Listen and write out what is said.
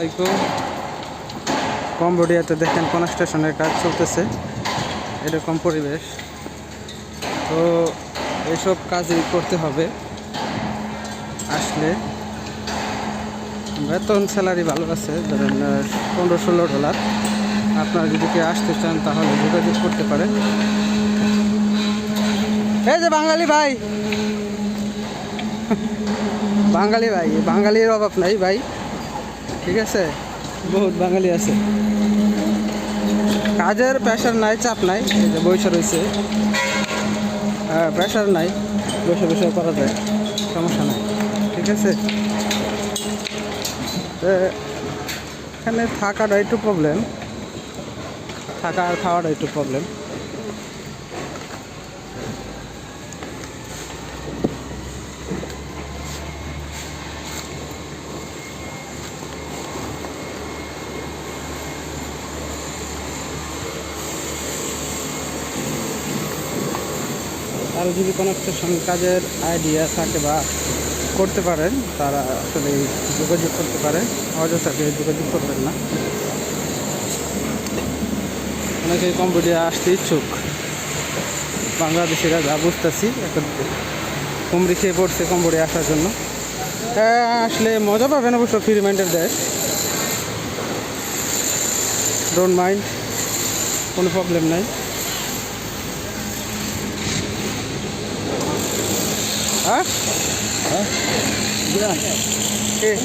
আসসালামাইকুম কম্বোডিয়াতে দেখেন কনস্ট্রাকশনের কাজ চলতেছে। এরকম পরিবেশ। তো এসব কাজই করতে হবে। আসলে বেতন স্যালারি ভালো আছে, ধরেন পনেরো ষোলো ডলার আপনারা যদি কেউ আসতে চান, তাহলে যোগাযোগ করতে পারেন। এই যে বাঙালি ভাই। বাঙালি ভাই, বাঙালির অভাব নাই ভাই। ঠিক আছে? বহুত বাঙালি আছে। কাজের প্রেশার নাই, চাপ নাই। যে বৈশা রয়েছে। হ্যাঁ প্রেশার নাই। বসে বসে করা যায়। সমস্যা নাই। ঠিক আছে? এখানে থাকাটা একটু প্রবলেম থাকা আর খাওয়াটা একটু প্রবলেম আরও যদি কোনো সঙ্গে কাজের আইডিয়া থাকে বা করতে পারেন, তারা আসলে যোগাযোগ করতে পারে। অযথাকে যোগাযোগ করবেন না। অনেকে কম্বোডিয়া আসতে ইচ্ছুক। বাংলাদেশিরা যা বুঝতেছি একটা কুমড়ি খেয়ে পড়ছে কম্বোডিয়া আসার জন্য। আসলে মজা পাবেন অবশ্য ফ্রি মাইন্ডের দেশ। ডোন্ট মাইন্ড কোনো প্রবলেম নাই। 어? 어? 누구야? 예.